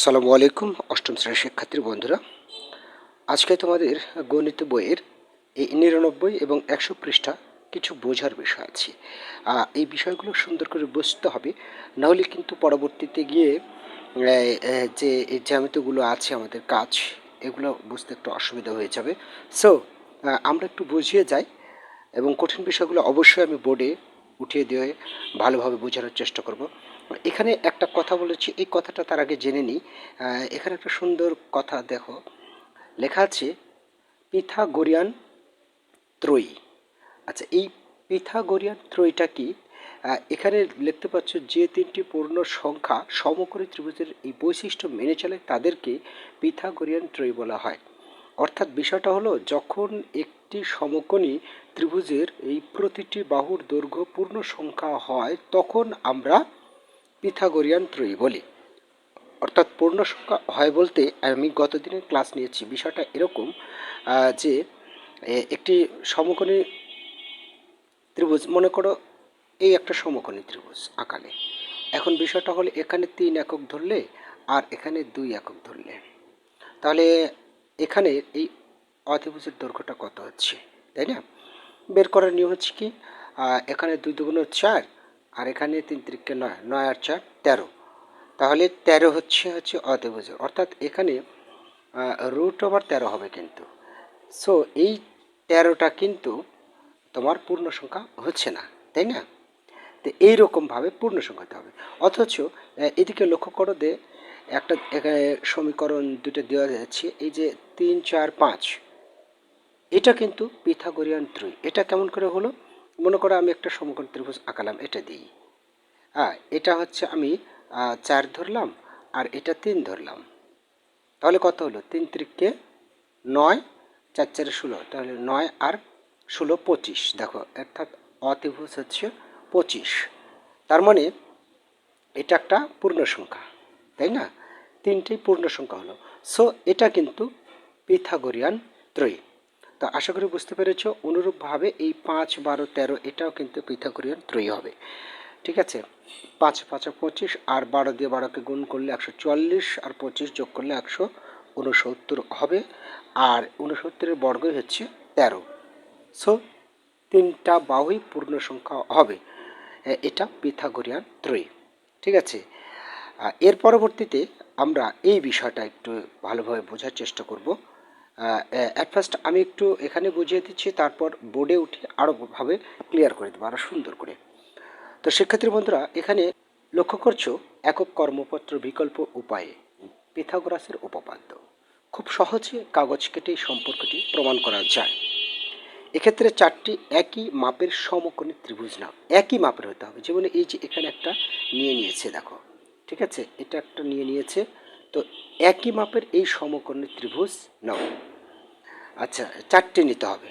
আসসালামু আলাইকুম, অষ্টম শ্রেণির শিক্ষার্থী বন্ধুরা। আজকে তোমাদের গণিত বইয়ের এই নিরানব্বই এবং একশো পৃষ্ঠা কিছু বোঝার বিষয় আছে। এই বিষয়গুলো সুন্দর করে বুঝতে হবে, নাহলে কিন্তু পরবর্তীতে গিয়ে যে এই জ্যামিতিগুলো আছে আমাদের কাজ, এগুলো বুঝতে একটু অসুবিধা হয়ে যাবে। সো আমরা একটু বুঝিয়ে যাই এবং কঠিন বিষয়গুলো অবশ্যই আমি বোর্ডে উঠিয়ে দিয়ে ভালোভাবে বোঝানোর চেষ্টা করব। এখানে একটা কথা বলেছি, এই কথাটা তার আগে জেনে নিই। এখানে একটা সুন্দর কথা দেখো। লেখা আছে, পিথাগোরিয়ান ত্রয়ী। আচ্ছা এই পিথাগোরিয়ান ত্রয়ীটা কি? এখানে লিখতে পাচ্ছ যে তিনটি পূর্ণ সংখ্যা সমকরী ত্রিভুজের এই বৈশিষ্ট্য মেনে চলে তাদেরকে পিথাগোরিয়ান ত্রয়ী বলা হয়। অর্থাৎ বিষয়টা হলো, যখন একটি সমকোণী ত্রিভুজের এই প্রতিটি বাহুর দৈর্ঘ্য পূর্ণ সংখ্যা হয়, তখন আমরা পিথাগোরিয়ান ত্রয়ী বলি। অর্থাৎ পূর্ণ সংখ্যা হয় বলতে আমি গত দিনের ক্লাস নিয়েছি। বিষয়টা এরকম যে একটি সমকোণী ত্রিভুজ, মনে করো এই একটা সমকোণী ত্রিভুজ আকালে এখন বিষয়টা হলো এখানে তিন একক ধরলে আর এখানে দুই একক ধরলে। তাহলে এখানে এই অতিভুজের দৈর্ঘ্যটা কত হচ্ছে? তাই না? বের করার নিয়ম হচ্ছে কি? এখানে দুই দুগুণ চার আর এখানে তিন তিরিকে নয় নয় আর চার, তেরো। তাহলে তেরো হচ্ছে হচ্ছে অতিভুজের অর্থাৎ এখানে রুট ওভার তেরো হবে কিন্তু। সো এই তেরোটা কিন্তু তোমার পূর্ণ সংখ্যা হচ্ছে না, তাই না? তো এইরকমভাবে পূর্ণ সংখ্যা হতে হবে। অথচ এদিকে লক্ষ্য করো দে একটা সমীকরণ দুটো দেওয়া যাচ্ছে এই যে তিন, চার, পাঁচ। এটা কিন্তু পিথাগোরিয়ান ত্রয়ী এটা কেমন করে হলো? মনে করো আমি একটা সমকোণ ত্রিভুজ আঁকালাম, এটা দিই। হ্যাঁ এটা হচ্ছে আমি চার ধরলাম আর এটা তিন ধরলাম। তাহলে কত হলো? তিন ত্রিককে নয়, চার চারে ষোলো, তাহলে নয় আর ষোলো পঁচিশ। দেখো, অর্থাৎ অতিভুজ হচ্ছে পঁচিশ। তার মানে এটা একটা পূর্ণ সংখ্যা, তাই না? তিনটেই পূর্ণ সংখ্যা হলো। সো এটা কিন্তু পিথাগোরিয়ান ত্রয়ী। তো আশা করি বুঝতে পেরেছ। অনুরূপভাবে এই পাঁচ, বারো, তেরো, এটাও কিন্তু পিথাগোরিয়ান ত্রয়ী হবে। ঠিক আছে? পাঁচ, পাঁচা, পঁচিশ আর বারো দিয়ে বারোকে গুণ করলে একশো চুয়াল্লিশ আর পঁচিশ যোগ করলে একশো উনসত্তর হবে। আর উনসত্তরের বর্গই হচ্ছে তেরো। সো তিনটা বাহুই পূর্ণ সংখ্যা হবে। এটা পিথাগোরিয়ান ত্রয়ী। ঠিক আছে? এর পরবর্তীতে আমরা এই বিষয়টা একটু ভালোভাবে বোঝার চেষ্টা করব। অ্যাট ফার্স্ট আমি একটু এখানে বুঝিয়ে দিচ্ছি, তারপর বোর্ডে উঠে আরও ভাবে ক্লিয়ার করে দেবো আরও সুন্দর করে। তো শিক্ষার্থী বন্ধুরা, এখানে লক্ষ্য করছ, একক কর্মপত্র বিকল্প উপায়ে পিথাগোরাসের উপপাদ্য। খুব সহজে কাগজ কেটে সম্পর্কটি প্রমাণ করা যায়। এক্ষেত্রে চারটি একই মাপের সমকোণী ত্রিভুজ নাও। একই মাপের হতে হবে। যেমন এই যে এখানে একটা নিয়ে নিয়েছে, দেখো। ঠিক আছে? এটা একটা নিয়ে নিয়েছে। তো একই মাপের এই সমকোণী ত্রিভুজ নাও। আচ্ছা চারটে নিতে হবে।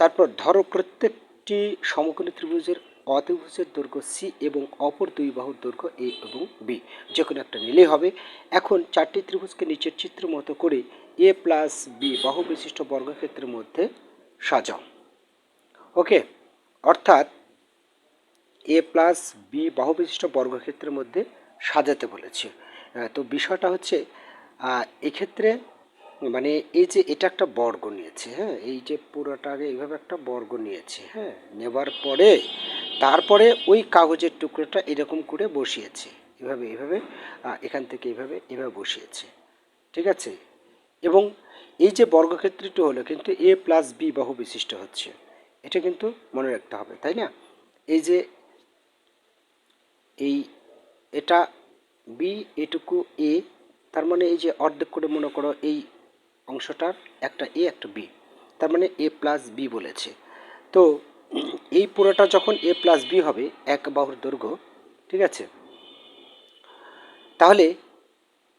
তারপর ধরো প্রত্যেকটি সমকোণী ত্রিভুজের অতিভুজের দৈর্ঘ্য সি এবং অপর দুই বাহুর দৈর্ঘ্য এ এবং বি যে কোনো একটা নিলেই হবে। এখন চারটি ত্রিভুজকে নিচের চিত্র মতো করে এ প্লাস বি বাহু বিশিষ্ট বর্গক্ষেত্রের মধ্যে সাজাও। ওকে? অর্থাৎ এ প্লাস বি বাহু বিশিষ্ট বর্গক্ষেত্রের মধ্যে সাজাতে বলেছে। তো বিষয়টা হচ্ছে এক্ষেত্রে মানে এই যে এটা একটা বর্গ নিয়েছে হ্যাঁ এই যে পুরোটাকে এইভাবে একটা বর্গ নিয়েছে হ্যাঁ নেবার পরে তারপরে ওই কাগজের টুকরোটা এরকম করে বসিয়েছে, এভাবে এভাবে এখান থেকে এভাবে এভাবে বসিয়েছে, ঠিক আছে? এবং এই যে বর্গক্ষেত্রটি হলো কিন্তু এ প্লাস বি বাহু বিশিষ্ট হচ্ছে, এটা কিন্তু মনে রাখতে হবে, তাই না? এই যে এই, এটা বি এটুকু এ তার মানে এই যে অর্ধেক করে মনে করো এই অংশটার একটা এ একটা বি তার মানে এ প্লাস বি বলেছে। তো এই পুরোটা যখন এ প্লাস বি হবে, এক বাহুর দৈর্ঘ্য, ঠিক আছে? তাহলে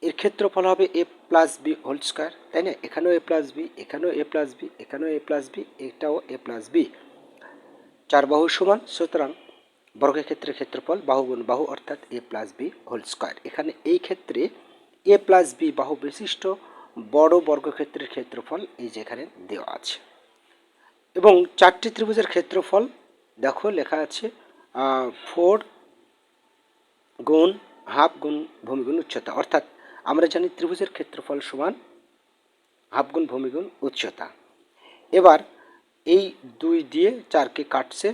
এর ক্ষেত্রফল হবে A plus B whole square তাই না? এখানেও এ প্লাস বি এখানেও এ প্লাস বি এখানেও এ প্লাস বি এটাও এ প্লাস বি চার বাহু সমান, সুতরাং বর্গক্ষেত্রের ক্ষেত্রফল বাহু গুণ বাহু অর্থাৎ A plus B whole square এখানে এই ক্ষেত্রে এ প্লাস বি বাহু বিশিষ্ট বড় বর্গক্ষেত্রের ক্ষেত্রফল এই যে এখানে দেওয়া আছে। এবং চারটি ত্রিভুজের ক্ষেত্রফল দেখো লেখা আছে ফোর গুণ হাফ গুণ ভূমিগুণ উচ্চতা। অর্থাৎ আমরা জানি ত্রিভুজের ক্ষেত্রফল সমান হাফ গুণ ভূমিগুণ উচ্চতা। এবার এই দুই দিয়ে চারকে কাটছে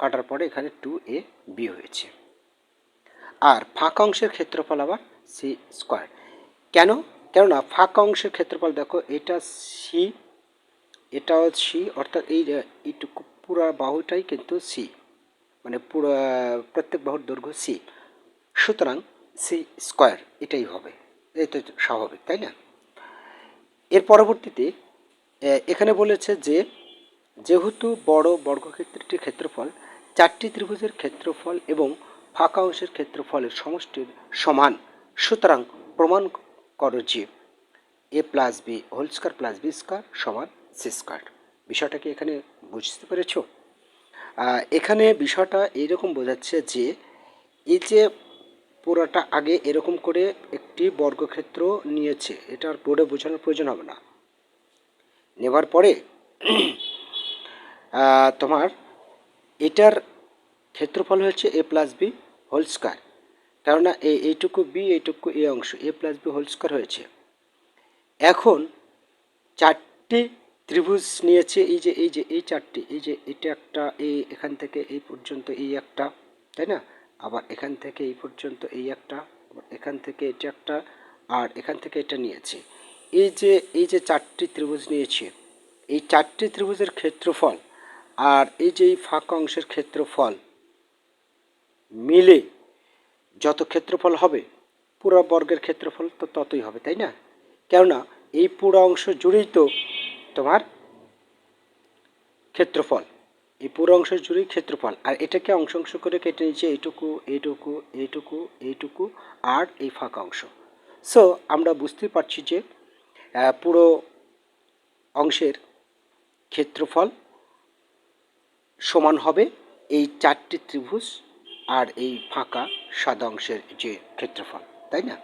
কাটার পরে এখানে টু এ বি হয়েছে। আর ফাঁকা অংশের ক্ষেত্রফল আবার সি স্কোয়ার কেন? কেননা ফাঁকা অংশের ক্ষেত্রফল দেখো, এটা সি এটাও সি অর্থাৎ এই এইটুকু পুরো বাহুটাই কিন্তু সি মানে পুরো, প্রত্যেক বাহুর দৈর্ঘ্য সি সুতরাং সি স্কোয়ার এটাই হবে। এই তো স্বাভাবিক, তাই না? এর পরবর্তীতে এখানে বলেছে যে, যেহেতু বড় বর্গক্ষেত্রটির ক্ষেত্রফল চারটি ত্রিভুজের ক্ষেত্রফল এবং ফাঁকা অংশের ক্ষেত্রফলের সমষ্টির সমান। সুতরাং প্রমাণ করো যে A plus B whole square plus B square সমান সি স্কোয়ার বিষয়টা কি এখানে বুঝতে পেরেছ? এখানে বিষয়টা এইরকম বোঝাচ্ছে যে এই যে পুরোটা আগে এরকম করে একটি বর্গক্ষেত্র নিয়েছে, এটার বোর্ডে বোঝানোর প্রয়োজন হবে না। নেবার পরে তোমার এটার ক্ষেত্রফল হচ্ছে A plus B whole square কেননা এই এইটুকু বি এইটুকু এ অংশ A plus B whole square হয়েছে। এখন চারটি ত্রিভুজ নিয়েছে, এই যে এই যে, এই চারটি, এই যে, এটা একটা, এই এখান থেকে এই পর্যন্ত এই একটা, তাই না? আবার এখান থেকে এই পর্যন্ত এই একটা এখান থেকে এটা একটা, আর এখান থেকে এটা নিয়েছে। এই যে এই যে চারটি ত্রিভুজ নিয়েছে, এই চারটি ত্রিভুজের ক্ষেত্রফল আর এই যে এই ফাঁকা অংশের ক্ষেত্রফল মিলে যত ক্ষেত্রফল হবে, পুরো বর্গের ক্ষেত্রফল তো ততই হবে, তাই না? কেননা এই পুরো অংশ জুড়েই তো তোমার ক্ষেত্রফল। এই পুরো অংশ জুড়েই ক্ষেত্রফল। আর এটাকে অংশ অংশ করে কেটে নিচ্ছে এইটুকু এইটুকু এইটুকু এইটুকু, আর এই ফাঁকা অংশ। সো আমরা বুঝতেই পারছি যে পুরো অংশের ক্ষেত্রফল সমান হবে এই চারটি ত্রিভুজ আর এই ফাঁকা সাদা অংশের যে ক্ষেত্রফল, তাই না?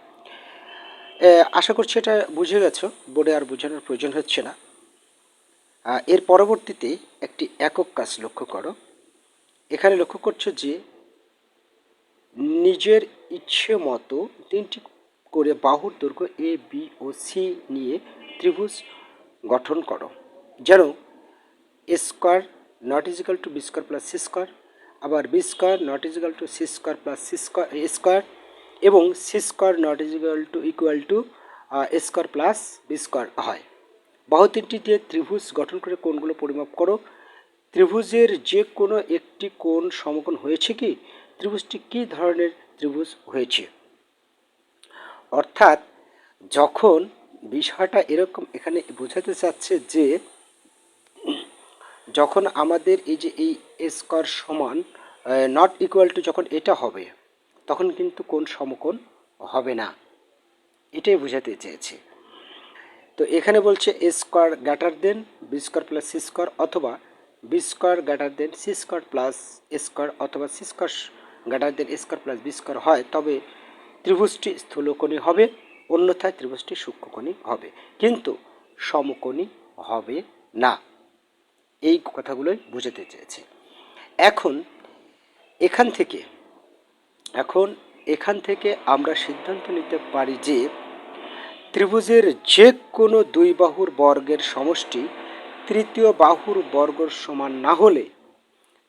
আশা করছি এটা বুঝে গেছো। বোর্ডে আর বোঝানোর প্রয়োজন হচ্ছে না। এর পরবর্তীতে একটি একক কাজ লক্ষ্য করো। এখানে লক্ষ্য করছ যে নিজের ইচ্ছে মতো তিনটি করে বাহুর দৈর্ঘ্য এ বি ও সি নিয়ে ত্রিভুজ গঠন করো। যেন square not equal to B square plus C square আবার B square not equal to C square plus C square square এবং C square not equal to equal to square plus B square হয়। বাহু তিনটি দিয়ে ত্রিভুজ গঠন করে কোণগুলো পরিমাপ করো। ত্রিভুজের যে কোনো একটি কোণ সমকোণ হয়েছে কি? ত্রিভুজটি কী ধরনের ত্রিভুজ হয়েছে? অর্থাৎ, যখন বিষয়টা এরকম এখানে বোঝাতে চাচ্ছে যে যখন আমাদের এই যে এই স্কোয়ার সমান নট ইকুয়াল টু যখন এটা হবে, তখন কিন্তু কোন সমকোণ হবে না। এটাই বোঝাতে চেয়েছে। তো এখানে বলছে A square greater than B square plus C square অথবা B square greater than C square plus square অথবা C square greater than square plus B square হয়, তবে ত্রিভুজটি স্থূলকোণী হবে, অন্যথায় ত্রিভুজটি সূক্ষ্মকোণী হবে। কিন্তু সমকোণী হবে না। এই কথাগুলোই বুঝাতে চেয়েছে। এখন এখান থেকে, এখন এখান থেকে আমরা সিদ্ধান্ত নিতে পারি যে ত্রিভুজের যে কোনো দুই বাহুর বর্গের সমষ্টি তৃতীয় বাহুর বর্গর সমান না হলে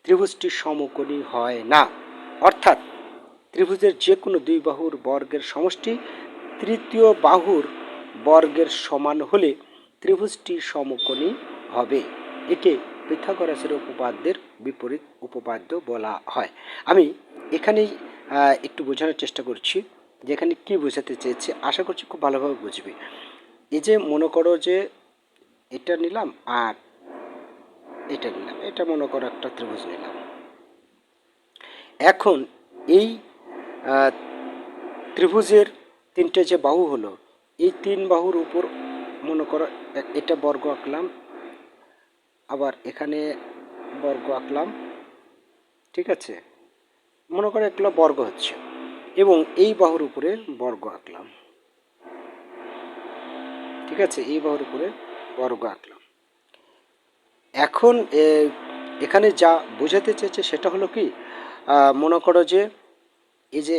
ত্রিভুজটি সমকোণী হয় না। অর্থাৎ ত্রিভুজের যে কোনো দুই বাহুর বর্গের সমষ্টি তৃতীয় বাহুর বর্গের সমান হলে ত্রিভুজটি সমকোণী হবে। একে পিথাগোরাসের উপপাদ্যের বিপরীত উপপাদ্য বলা হয়। আমি এখানেই একটু বোঝানোর চেষ্টা করছি যে এখানে কী বোঝাতে চেয়েছে। আশা করছি খুব ভালোভাবে বুঝবে। এই যে মনে করো যে এটা নিলাম আর এটা নিলাম, এটা মনে করো একটা ত্রিভুজ নিলাম। এখন এই ত্রিভুজের তিনটে যে বাহু হলো, এই তিন বাহুর উপর মনে করো এটা বর্গ আঁকলাম আবার এখানে বর্গ আঁকলাম। ঠিক আছে? মনে করো এগুলো বর্গ হচ্ছে। এবং এই বাহুর উপরে বর্গ আঁকলাম। ঠিক আছে? এই বাহুর উপরে বর্গ আঁকলাম। এখন এখানে যা বোঝাতে চেয়েছে সেটা হলো কি? মনে করো যে, এই যে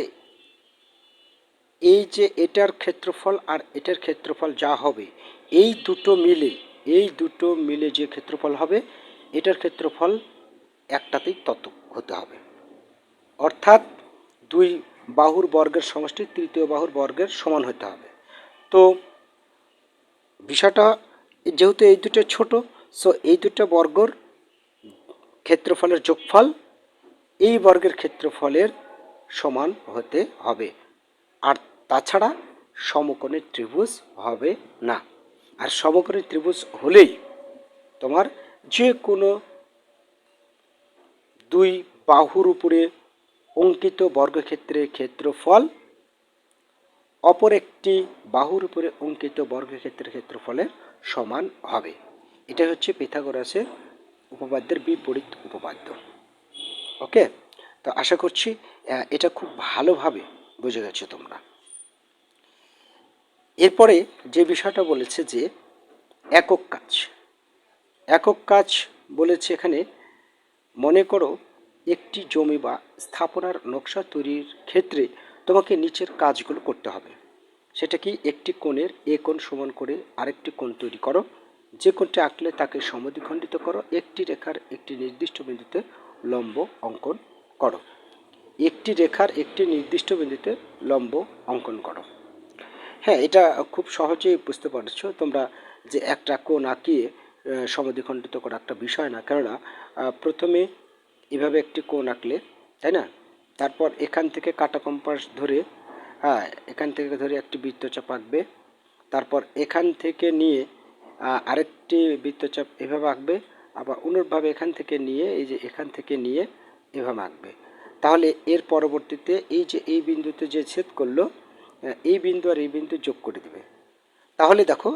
এই যে এটার ক্ষেত্রফল আর এটার ক্ষেত্রফল যা হবে, এই দুটো মিলে এই দুটো মিলে যে ক্ষেত্রফল হবে, এটার ক্ষেত্রফল একটাতেই তত হতে হবে। অর্থাৎ দুই বাহুর বর্গের সমষ্টি তৃতীয় বাহুর বর্গের সমান হতে হবে। তো বিষয়টা যেহেতু এই দুটো ছোট সো এই দুটো বর্গর ক্ষেত্রফলের যোগফল এই বর্গের ক্ষেত্রফলের সমান হতে হবে। আর তাছাড়া সমকোণের ত্রিভুজ হবে না। আর সমকোণের ত্রিভুজ হলেই তোমার যে কোনো দুই বাহুর উপরে অঙ্কিত বর্গক্ষেত্রের ক্ষেত্রফল, অপর একটি বাহুর উপরে অঙ্কিত বর্গক্ষেত্রের ক্ষেত্রফলের সমান হবে। এটা হচ্ছে পিথাগোরাসের উপপাদ্যের বিপরীত উপপাদ্য। ওকে? তো আশা করছি এটা খুব ভালোভাবে বুঝে গেছো তোমরা। এরপরে যে বিষয়টা বলেছে যে একক কাজ। একক কাজ বলেছে এখানে, মনে করো একটি জমি বা স্থাপনার নকশা তৈরির ক্ষেত্রে তোমাকে নিচের কাজগুলো করতে হবে। সেটা কি একটি কোণের এ কোণ সমান করে আরেকটি কোণ তৈরি করো। যে কোণটি আঁকলে তাকে সমদ্বিখণ্ডিত করো। একটি রেখার একটি নির্দিষ্ট বিন্দুতে লম্ব অঙ্কন করো। একটি রেখার একটি নির্দিষ্ট বিন্দুতে লম্ব অঙ্কন করো। হ্যাঁ এটা খুব সহজেই বুঝতে পারছ। তোমরা যে একটা কোণ আঁকিয়ে সমদ্বিখণ্ডিত করা একটা বিষয় না। কেননা প্রথমে এভাবে একটি কোণ আঁকলে, তাই না? তারপর এখান থেকে কাটা কম্পাস ধরে হ্যাঁ এখান থেকে ধরে একটি বৃত্তচাপ আঁকবে। তারপর এখান থেকে নিয়ে আরেকটি বৃত্তচাপ এভাবে আঁকবে, আবার অনুরূপভাবে এখান থেকে নিয়ে, এই যে এখান থেকে নিয়ে এভাবে আঁকবে। তাহলে এর পরবর্তীতে এই যে এই বিন্দুতে যে ছেদ করল এই বিন্দু আর এই বিন্দু যোগ করে দিবে। তাহলে দেখো,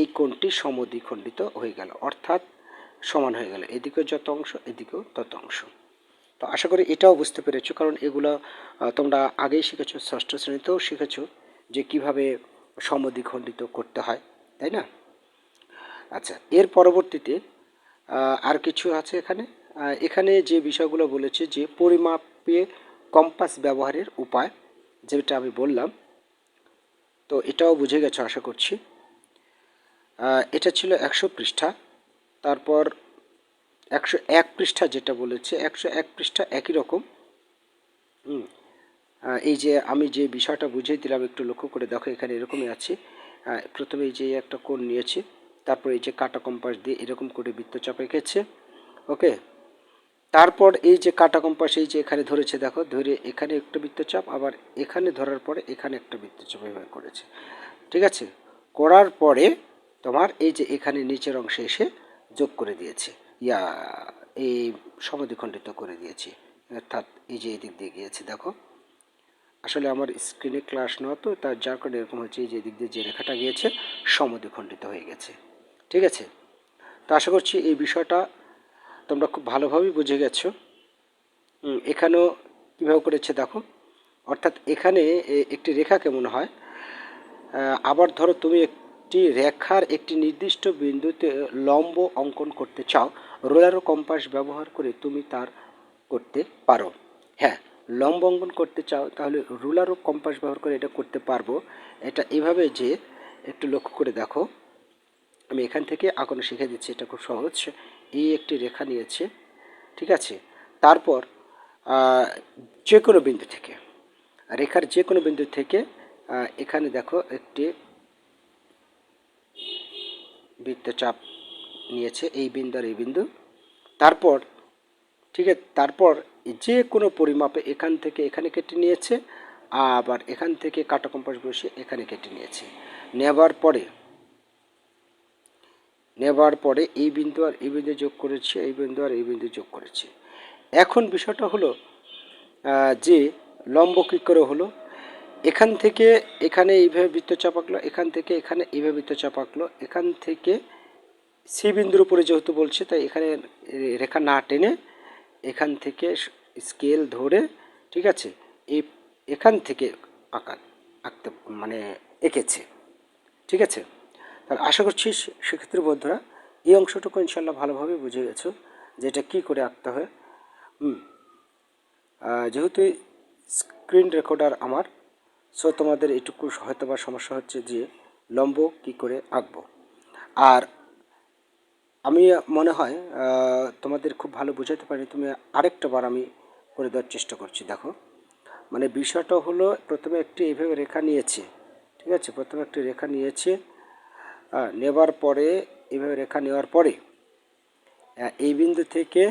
এই কোণটি সমদ্বিখণ্ডিত হয়ে গেল, অর্থাৎ সমান হয়ে গেল। এদিকেও যত অংশ, এদিকেও তত অংশ। তো আশা করি এটাও বুঝতে পেরেছ, কারণ এগুলো তোমরা আগেই শিখেছো, ষষ্ঠ শ্রেণীতেও শিখেছো যে কীভাবে সমদ্বিখণ্ডিত করতে হয়, তাই না? আচ্ছা এর পরবর্তীতে আর কিছু আছে এখানে? এখানে যে বিষয়গুলো বলেছে যে পরিমাপে কম্পাস ব্যবহারের উপায়, যেটা আমি বললাম তো এটাও বুঝে গেছো, আশা করছি। এটা ছিল একশো পৃষ্ঠা। তারপর একশো এক পৃষ্ঠা যেটা বলেছে, একশো এক পৃষ্ঠা একই রকম। হুম এই যে আমি যে বিষয়টা বুঝিয়ে দিলাম, একটু লক্ষ্য করে দেখো, এখানে এরকমই আছে। প্রথমে এই যে একটা কোণ নিয়েছি, তারপর এই যে কাটা কম্পাস দিয়ে এরকম করে বৃত্তচাপ এঁকেছে। ওকে? তারপর এই যে কাটা কম্পাস, এই যে এখানে ধরেছে, দেখো, ধরে এখানে একটা বৃত্তচাপ, আবার এখানে ধরার পরে এখানে একটা বৃত্তচাপ এভাবে করেছে। ঠিক আছে? করার পরে তোমার এই যে এখানে নিচের অংশে এসে যোগ করে দিয়েছে। ইয়া, এই সমদ্বিখণ্ডিত করে দিয়েছি। অর্থাৎ এই যে এই দিক দিয়ে গিয়েছে, দেখো। আসলে আমার স্ক্রিনে ক্লাস নেওয়া তো, তার যার কারণে এরকম হচ্ছে এই যে দিক দিয়ে যে রেখাটা গিয়েছে, সমদ্বিখণ্ডিত হয়ে গেছে। ঠিক আছে? তো আশা করছি এই বিষয়টা তোমরা খুব ভালোভাবেই বুঝে গেছো। এখানেও কীভাবে করেছে দেখো। অর্থাৎ এখানে একটি রেখা কেমন হয়? আবার ধরো তুমি একটি রেখার একটি নির্দিষ্ট বিন্দুতে লম্ব অঙ্কন করতে চাও, রোলার কম্পাস ব্যবহার করে তুমি তার করতে পারো। হ্যাঁ লম্ব অঙ্কন করতে চাও, তাহলে রুলার কম্পাস ব্যবহার করে এটা করতে পারব। এটা এভাবে যে, একটু লক্ষ্য করে দেখো। আমি এখান থেকে আঁকানো শিখে দিচ্ছি, এটা খুব সহজ। এই একটি রেখা নিয়েছে, ঠিক আছে? তারপর যে কোনো বিন্দু থেকে, রেখার যে কোনো বিন্দু থেকে এখানে দেখো একটি বৃত্তচাপ নিয়েছে, এই বিন্দু আর এই বিন্দু। তারপর, ঠিক আছে, তারপর যে কোনো পরিমাপে এখান থেকে এখানে কেটে নিয়েছে, আবার এখান থেকে কাটা কম্পাস বসে এখানে কেটে নিয়েছে। নেবার পরে নেবার পরে এই বিন্দু আর এই বিন্দু যোগ করেছে, এই বিন্দু আর এই বিন্দু যোগ করেছে। এখন বিষয়টা হলো যে লম্ব কী করে হলো? এখান থেকে এখানে এইভাবে বৃত্তচাপ আঁকলো, এখান থেকে এখানে এইভাবে বৃত্তচাপ আঁকলো, এখান থেকে সি বিন্দুর উপরে যেহেতু বলছে, তাই এখানে রেখা না টেনে এখান থেকে স্কেল ধরে, ঠিক আছে, এই এখান থেকে আঁকা, আঁকতে মানে এঁকেছে, ঠিক আছে? তাহলে আশা করছি সেক্ষেত্রে বন্ধুরা এই অংশটুকু ইনশাল্লাহ ভালোভাবে বুঝে গেছো যে এটা কী করে আঁকতে হয়। যেহেতু স্ক্রিন রেকর্ডার আমার সো তোমাদের এটুকু হয়তো বা সমস্যা হচ্ছে যে লম্ব কি করে আঁকবো। আর আমি মনে হয় তোমাদের খুব ভালো বোঝাতে পারি, তুমি আরেকটা বার আমি করে দেওয়ার চেষ্টা করছি, দেখো। মানে বিষয়টা হলো, প্রথমে একটি এইভাবে রেখা নিয়েছে, ঠিক আছে? প্রথমে একটি রেখা নিয়েছে নেবার পরে, এভাবে রেখা নেওয়ার পরে এই বিন্দু থেকে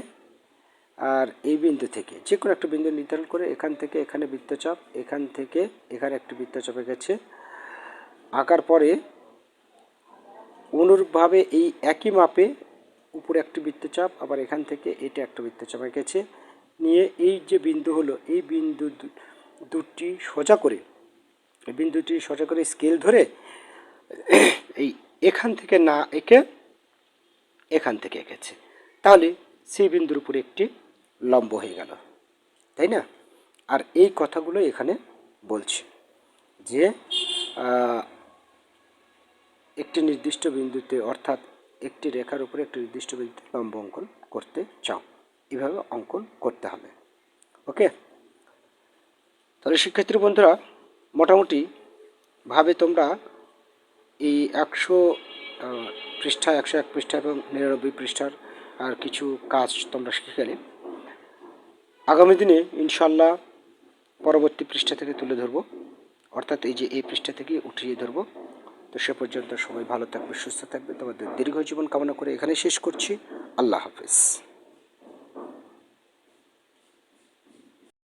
আর এই বিন্দু থেকে, যে কোনো একটা বিন্দু নির্ধারণ করে এখান থেকে এখানে বৃত্তচাপ, এখান থেকে এখানে একটি বৃত্তচাপ গেছে। আঁকার পরে অনুরূপভাবে এই একই মাপে উপরে একটি বৃত্তচাপ, আবার এখান থেকে এটা একটা বৃত্তচাপ এঁকেছে নিয়ে এই যে বিন্দু হলো, এই বিন্দু দুটি সোজা করে, এই বিন্দুটি সোজা করে স্কেল ধরে এই এখান থেকে না এঁকে এখান থেকে এঁকেছে। তাহলে সেই বিন্দুর উপরে একটি লম্ব হয়ে গেল, তাই না? আর এই কথাগুলো এখানে বলছে যে একটি নির্দিষ্ট বিন্দুতে অর্থাৎ একটি রেখার উপরে একটি নির্দিষ্ট বিন্দুতে লম্ব অঙ্কন করতে চাও। এভাবে অঙ্কন করতে হবে। ওকে? তাহলে শিক্ষার্থী বন্ধুরা, মোটামুটি ভাবে তোমরা এই একশো পৃষ্ঠা একশো এক পৃষ্ঠা এবং নিরানব্বই পৃষ্ঠার আর কিছু কাজ তোমরা শিখে গেলে। আগামী দিনে ইনশাল্লাহ পরবর্তী পৃষ্ঠা থেকে তুলে ধরবো। অর্থাৎ এই যে এই পৃষ্ঠা থেকে উঠিয়ে ধরবো। তো সে পর্যন্ত সবাই ভালো থাকবে, সুস্থ থাকবে। তোমাদের দীর্ঘ জীবন কামনা করে এখানে শেষ করছি। আল্লাহ হাফেজ।